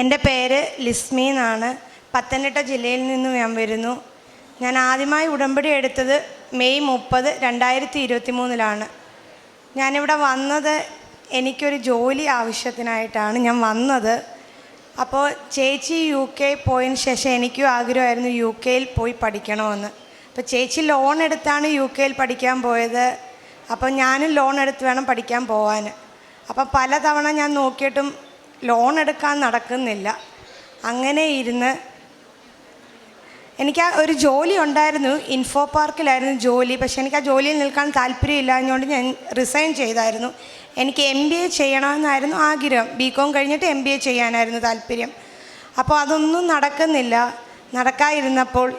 എന്റെ പേര് ലിസ്മി എന്നാണ്. പത്തനംതിട്ട ജില്ലയിൽ നിന്നും ഞാൻ വരുന്നു. ഞാൻ ആദ്യമായി ഉടമ്പടി എടുത്തത് മെയ് മുപ്പത് രണ്ടായിരത്തി ഇരുപത്തി മൂന്നിലാണ് ഞാനിവിടെ വന്നത് എനിക്കൊരു ജോലി ആവശ്യത്തിനായിട്ടാണ് ഞാൻ വന്നത്. അപ്പോൾ ചേച്ചി യു കെ പോയതിന് ശേഷം എനിക്കും ആഗ്രഹമായിരുന്നു യു കെയിൽ പോയി പഠിക്കണമെന്ന്. അപ്പോൾ ചേച്ചി ലോൺ എടുത്താണ് യു കെയിൽ പഠിക്കാൻ പോയത്. അപ്പോൾ ഞാനും ലോൺ എടുത്ത് വേണം പഠിക്കാൻ പോകാൻ അപ്പോൾ പലതവണ ഞാൻ നോക്കിയിട്ടും ലോൺ എടുക്കാൻ നടക്കുന്നില്ല. അങ്ങനെ ഇരുന്ന് എനിക്ക് ഒരു ജോലി ഉണ്ടായിരുന്നു. ഇൻഫോ പാർക്കിലായിരുന്നു ജോലി. പക്ഷെ എനിക്ക് ആ ജോലിയിൽ നിൽക്കാൻ താല്പര്യമില്ലാഞ്ഞുകൊണ്ട് ഞാൻ റിസൈൻ ചെയ്തായിരുന്നു. എനിക്ക് എം ബി എ ചെയ്യണമെന്നായിരുന്നു ആഗ്രഹം. ബി കോം കഴിഞ്ഞിട്ട് എം ബി എ ചെയ്യാനായിരുന്നു താല്പര്യം. അപ്പോൾ അതൊന്നും നടക്കുന്നില്ല. നടക്കാതിരുന്നപ്പോൾ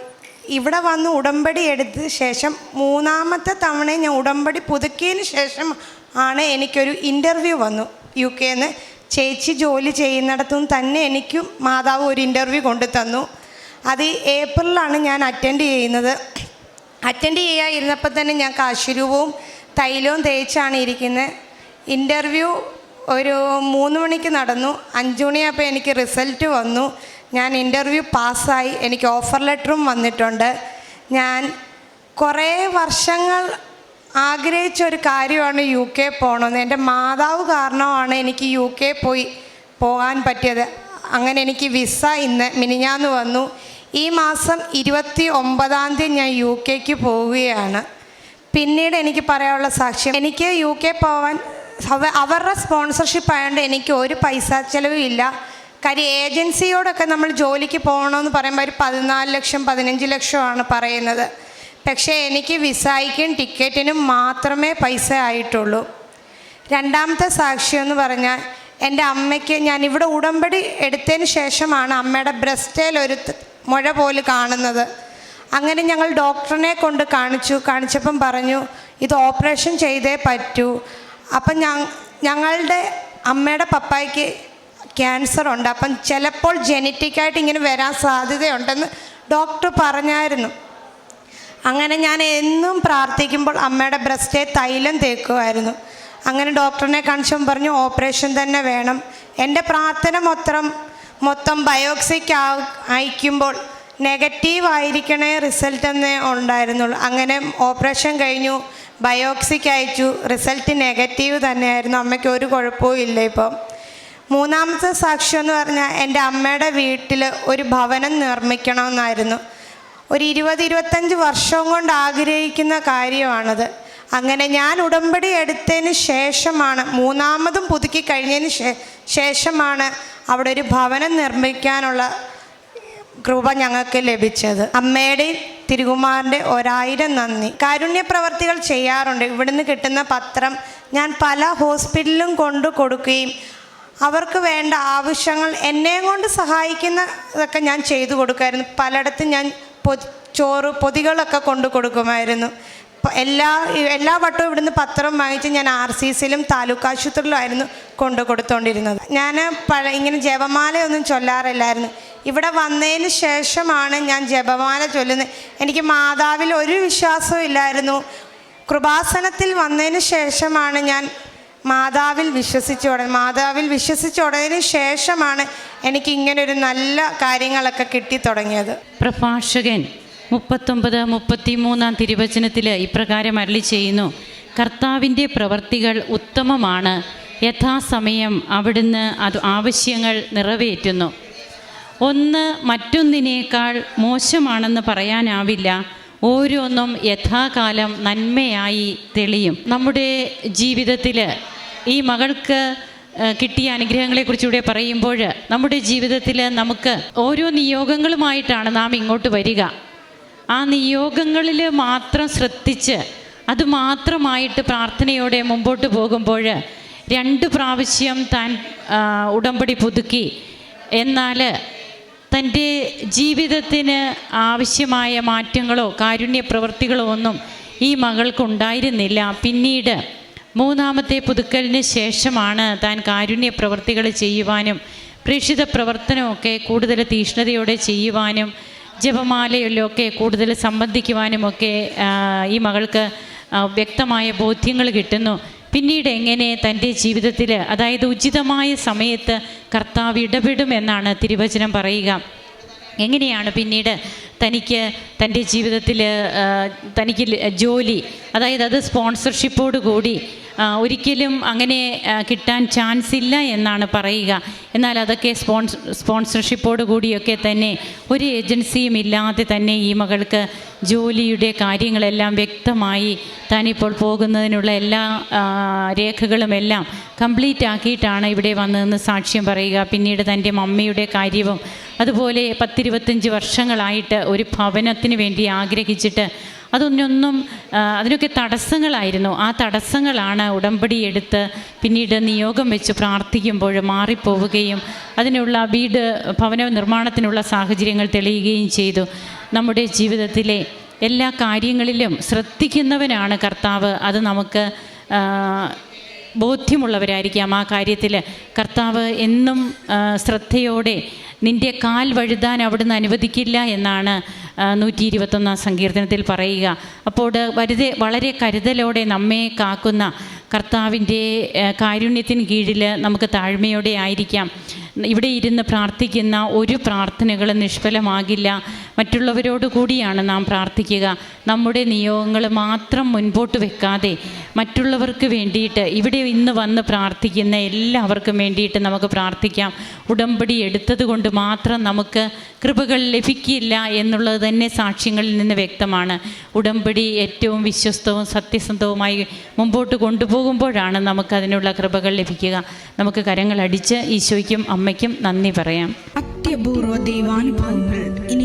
ഇവിടെ വന്ന് ഉടമ്പടി എടുത്ത ശേഷം മൂന്നാമത്തെ തവണ ഞാൻ ഉടമ്പടി പുതുക്കിയതിന് ശേഷം ആണ് എനിക്കൊരു ഇന്റർവ്യൂ വന്നു. യു കെന്ന് ചേച്ചി ജോലി ചെയ്യുന്നിടത്തും തന്നെ എനിക്കും മാതാവ് ഒരു ഇന്റർവ്യൂ കൊണ്ടു തന്നു അത് ഏപ്രിലാണ് ഞാൻ അറ്റൻഡ് ചെയ്യുന്നത്. അറ്റൻഡ് ചെയ്യാതിരുന്നപ്പോൾ തന്നെ ഞാൻ കാശുരൂപവും തൈലവും തേച്ചാണ് ഇരിക്കുന്നത്. ഇന്റർവ്യൂ ഒരു മൂന്ന് മണിക്ക് നടന്നു. അഞ്ച് മണിയായപ്പോൾ എനിക്ക് റിസൾട്ട് വന്നു. ഞാൻ ഇന്റർവ്യൂ പാസ്സായി. എനിക്ക് ഓഫർ ലെറ്ററും വന്നിട്ടുണ്ട്. ഞാൻ കുറേ വർഷങ്ങൾ ആഗ്രഹിച്ച ഒരു കാര്യമാണ് യു കെ പോകണമെന്ന് എന്റെ മാതാവ് കാരണമാണ് എനിക്ക് യു കെ പോയി പോകാൻ പറ്റിയത്. അങ്ങനെ എനിക്ക് വിസ ഇന്ന് മിനിഞ്ഞാന്ന് വന്നു. ഈ മാസം ഇരുപത്തി ഒമ്പതാം തീയതി ഞാൻ യു കെക്ക് പോവുകയാണ്. പിന്നീട് എനിക്ക് പറയാനുള്ള സാക്ഷ്യം എനിക്ക് യു കെ പോവാൻ അവരുടെ സ്പോൺസർഷിപ്പ് ആയതുകൊണ്ട് എനിക്ക് ഒരു പൈസ ചിലവില്ല കാര്യം ഏജൻസിയോടൊക്കെ നമ്മൾ ജോലിക്ക് പോകണമെന്ന് പറയുമ്പോൾ ഒരു പതിനാല് ലക്ഷം പതിനഞ്ച് ലക്ഷമാണ് പറയുന്നത്. പക്ഷേ എനിക്ക് വിസയ്ക്കും ടിക്കറ്റിനും മാത്രമേ പൈസ ആയിട്ടുള്ളൂ. രണ്ടാമത്തെ സാക്ഷി എന്ന് പറഞ്ഞാൽ എന്റെ അമ്മയ്ക്ക് ഞാൻ ഇവിടെ ഉടമ്പടി എടുത്തതിന് ശേഷമാണ് അമ്മയുടെ ബ്രസ്റ്റേൽ ഒരു മുഴ പോലെ കാണുന്നത്. അങ്ങനെ ഞങ്ങൾ ഡോക്ടറിനെ കൊണ്ട് കാണിച്ചു. കാണിച്ചപ്പം പറഞ്ഞു ഇത് ഓപ്പറേഷൻ ചെയ്തേ പറ്റൂ. അപ്പം ഞങ്ങളുടെ അമ്മയുടെ പപ്പായ്ക്ക് ക്യാൻസർ ഉണ്ട്. അപ്പം ചിലപ്പോൾ ജനറ്റിക്കായിട്ട് ഇങ്ങനെ വരാൻ സാധ്യതയുണ്ടെന്ന് ഡോക്ടർ പറഞ്ഞായിരുന്നു. അങ്ങനെ ഞാൻ എന്നും പ്രാർത്ഥിക്കുമ്പോൾ അമ്മയുടെ ബ്രസ്റ്റേ തൈലം തേക്കുമായിരുന്നു. അങ്ങനെ ഡോക്ടറിനെ കാണിച്ചപ്പോൾ പറഞ്ഞു ഓപ്പറേഷൻ തന്നെ വേണം. എന്റെ പ്രാർത്ഥന മൊത്തം മൊത്തം ബയോപ്സിക്ക് അയക്കുമ്പോൾ നെഗറ്റീവ് ആയിരിക്കണേ റിസൾട്ട് എന്നേ ഉണ്ടായിരുന്നുള്ളൂ. അങ്ങനെ ഓപ്പറേഷൻ കഴിഞ്ഞു ബയോപ്സിക്ക് അയച്ചു റിസൾട്ട് നെഗറ്റീവ് തന്നെയായിരുന്നു. അമ്മയ്ക്ക് ഒരു കുഴപ്പവും ഇല്ല ഇപ്പം. മൂന്നാമത്തെ സാക്ഷ്യം എന്ന് പറഞ്ഞാൽ എന്റെ അമ്മയുടെ വീട്ടിൽ ഒരു ഭവനം നിർമ്മിക്കണമെന്നായിരുന്നു. ഒരു ഇരുപത് ഇരുപത്തഞ്ച് വർഷം കൊണ്ട് ആഗ്രഹിക്കുന്ന കാര്യമാണത്. അങ്ങനെ ഞാൻ ഉടമ്പടി എടുത്തതിന് ശേഷമാണ് മൂന്നാമതും പുതുക്കി കഴിഞ്ഞതിന് ശേഷമാണ് അവിടെ ഒരു ഭവനം നിർമ്മിക്കാനുള്ള കൃപ ഞങ്ങൾക്ക് ലഭിച്ചത്. അമ്മയുടെയും തിരുകുമാറിന്റെ ഒരായിരം നന്ദി. കാരുണ്യ പ്രവർത്തികൾ ചെയ്യാറുണ്ട്. ഇവിടുന്ന് കിട്ടുന്ന പത്രം ഞാൻ പല ഹോസ്പിറ്റലിലും കൊണ്ടു കൊടുക്കുകയും അവർക്ക് വേണ്ട ആവശ്യങ്ങൾ എന്നെയും കൊണ്ട് സഹായിക്കുന്നതൊക്കെ ഞാൻ ചെയ്തു കൊടുക്കുമായിരുന്നു. പലയിടത്തും ഞാൻ ചോറ് പൊതികളൊക്കെ കൊണ്ടു കൊടുക്കുമായിരുന്നു. എല്ലാ എല്ലാ വട്ടവും ഇവിടുന്ന് പത്രം വാങ്ങിച്ച് ഞാൻ ആർ സി സിയിലും താലൂക്ക് ആശുപത്രിയിലുമായിരുന്നു കൊണ്ടു കൊടുത്തോണ്ടിരുന്നത്. ഞാൻ പഴ ഇങ്ങനെ ജപമാലയൊന്നും ചൊല്ലാറില്ലായിരുന്നു. ഇവിടെ വന്നതിന് ശേഷമാണ് ഞാൻ ജപമാല ചൊല്ലുന്നത്. എനിക്ക് മാതാവിൽ ഒരു വിശ്വാസവും ഇല്ലായിരുന്നു. കൃപാസനത്തിൽ വന്നതിന് ശേഷമാണ് ഞാൻ മാതാവിൽ വിശ്വസിച്ച തുടങ്ങി മാതാവിൽ വിശ്വസിച്ച തുടങ്ങിയതിന് ശേഷമാണ് എനിക്ക് ഇങ്ങനെ ഒരു നല്ല കാര്യങ്ങളൊക്കെ കിട്ടി തുടങ്ങിയത്. പ്രഭാഷകൻ മുപ്പത്തൊമ്പത് മുപ്പത്തിമൂന്നാം തിരുവചനത്തിൽ ഇപ്രകാരം അരളി ചെയ്യുന്നു. കർത്താവിന്റെ പ്രവർത്തികൾ ഉത്തമമാണ്. യഥാസമയം അവിടുന്ന് അത് ആവശ്യങ്ങൾ നിറവേറ്റുന്നു. ഒന്ന് മറ്റൊന്നിനേക്കാൾ മോശമാണെന്ന് പറയാനാവില്ല. ഓരോന്നും യഥാകാലം നന്മയായി തെളിയും. നമ്മുടെ ജീവിതത്തിൽ ഈ മകൾക്ക് കിട്ടിയ അനുഗ്രഹങ്ങളെക്കുറിച്ച് ഇവിടെ പറയുമ്പോൾ നമ്മുടെ ജീവിതത്തിൽ നമുക്ക് ഓരോ നിയോഗങ്ങളുമായിട്ടാണ് നാം ഇങ്ങോട്ട് വരിക. ആ നിയോഗങ്ങളിൽ മാത്രം ശ്രദ്ധിച്ച് അത് മാത്രമായിട്ട് പ്രാർത്ഥനയോടെ മുമ്പോട്ട് പോകുമ്പോൾ രണ്ട് പ്രാവശ്യം താൻ ഉടമ്പടി പുതുക്കി. എന്നാൽ തന്റെ ജീവിതത്തിന് ആവശ്യമായ മാറ്റങ്ങളോ കാരുണ്യ പ്രവൃത്തികളോ ഒന്നും ഈ മകൾക്കുണ്ടായിരുന്നില്ല പിന്നീട് മൂന്നാമത്തെ പുതുക്കലിന് ശേഷമാണ് താൻ കാരുണ്യ പ്രവൃത്തികൾ ചെയ്യുവാനും പ്രേക്ഷിത പ്രവർത്തനമൊക്കെ കൂടുതൽ തീഷ്ണതയോടെ ചെയ്യുവാനും ജപമാലയിലൊക്കെ കൂടുതൽ സംബന്ധിക്കുവാനുമൊക്കെ ഈ മകൾക്ക് വ്യക്തമായ ബോധ്യങ്ങൾ കിട്ടുന്നു. പിന്നീട് എങ്ങനെ തന്റെ ജീവിതത്തിൽ അതായത് ഉചിതമായ സമയത്ത് കർത്താവ് ഇടപെടുമെന്നാണ് തിരുവചനം പറയുക. എങ്ങനെയാണ് പിന്നീട് തനിക്ക് തന്റെ ജീവിതത്തിൽ തനിക്ക് ജോലി അതായത് അത് സ്പോൺസർഷിപ്പോട് കൂടി ഒരിക്കലും അങ്ങനെ കിട്ടാൻ ചാൻസ് ഇല്ല എന്നാണ് പറയുക. എന്നാൽ അതൊക്കെ സ്പോൺസ് സ്പോൺസർഷിപ്പോട് കൂടിയൊക്കെ തന്നെ ഒരു ഏജൻസിയും ഇല്ലാതെ തന്നെ ഈ മകൾക്ക് ജോലിയുടെ കാര്യങ്ങളെല്ലാം വ്യക്തമായി താനിപ്പോൾ പോകുന്നതിനുള്ള എല്ലാ രേഖകളും എല്ലാം കംപ്ലീറ്റ് ആക്കിയിട്ടാണ് ഇവിടെ വന്നതെന്ന് സാക്ഷ്യം പറയുക. പിന്നീട് തന്റെ മമ്മിയുടെ കാര്യവും അതുപോലെ പത്തിരുപത്തഞ്ച് വർഷങ്ങളായിട്ട് ഒരു ഭവനത്തിന് വേണ്ടി ആഗ്രഹിച്ചിട്ട് അതൊന്നൊന്നും അതിനൊക്കെ തടസ്സങ്ങളായിരുന്നു. ആ തടസ്സങ്ങളാണ് ഉടമ്പടി എടുത്ത് പിന്നീട് നിയോഗം വെച്ച് പ്രാർത്ഥിക്കുമ്പോൾ മാറിപ്പോവുകയും അതിനുള്ള വീട് ഭവന നിർമ്മാണത്തിനുള്ള സാഹചര്യങ്ങൾ തെളിയുകയും ചെയ്തു. നമ്മുടെ ജീവിതത്തിലെ എല്ലാ കാര്യങ്ങളിലും ശ്രദ്ധിക്കുന്നവനാണ് കർത്താവ്. അത് നമുക്ക് ബോധ്യമുള്ളവരായിരിക്കാം ആ കാര്യത്തിൽ കർത്താവ് എന്നും ശ്രദ്ധയോടെ നിന്റെ കാൽ വഴുതാൻ അവിടുന്ന് അനുവദിക്കില്ല എന്നാണ് നൂറ്റി ഇരുപത്തൊന്നാം സങ്കീർത്തനത്തിൽ പറയുക. അപ്പോൾ വരുതെ വളരെ കരുതലോടെ നമ്മെ കാക്കുന്ന കർത്താവിന്റെ കാരുണ്യത്തിന് കീഴിൽ നമുക്ക് താഴ്മയോടെ ആയിരിക്കാം. ഇവിടെ ഇരുന്ന് പ്രാർത്ഥിക്കുന്ന ഒരു പ്രാർത്ഥനകളും നിഷ്ഫലമാകില്ല. മറ്റുള്ളവരോട് കൂടിയാണ് നാം പ്രാർത്ഥിക്കുക. നമ്മുടെ നിയോഗങ്ങൾ മാത്രം മുൻപോട്ട് വെക്കാതെ മറ്റുള്ളവർക്ക് വേണ്ടിയിട്ട് ഇവിടെ ഇന്ന് വന്ന് പ്രാർത്ഥിക്കുന്ന എല്ലാവർക്കും വേണ്ടിയിട്ട് നമുക്ക് പ്രാർത്ഥിക്കാം. ഉടമ്പടി എടുത്തത് കൊണ്ട് മാത്രം നമുക്ക് കൃപകൾ ലഭിക്കില്ല എന്നുള്ളത് തന്നെ സാക്ഷ്യങ്ങളിൽ നിന്ന് വ്യക്തമാണ്. ഉടമ്പടി ഏറ്റവും വിശ്വസ്തവും സത്യസന്ധവുമായി മുമ്പോട്ട് കൊണ്ടുപോകുമ്പോഴാണ് നമുക്കതിനുള്ള കൃപകൾ ലഭിക്കുക. നമുക്ക് കരങ്ങളടിച്ച് ഈശോയ്ക്കും അമ്മയ്ക്കും നന്ദി പറയാം. അത്യപൂർവ ദൈവാനുഭവങ്ങൾ ഇനി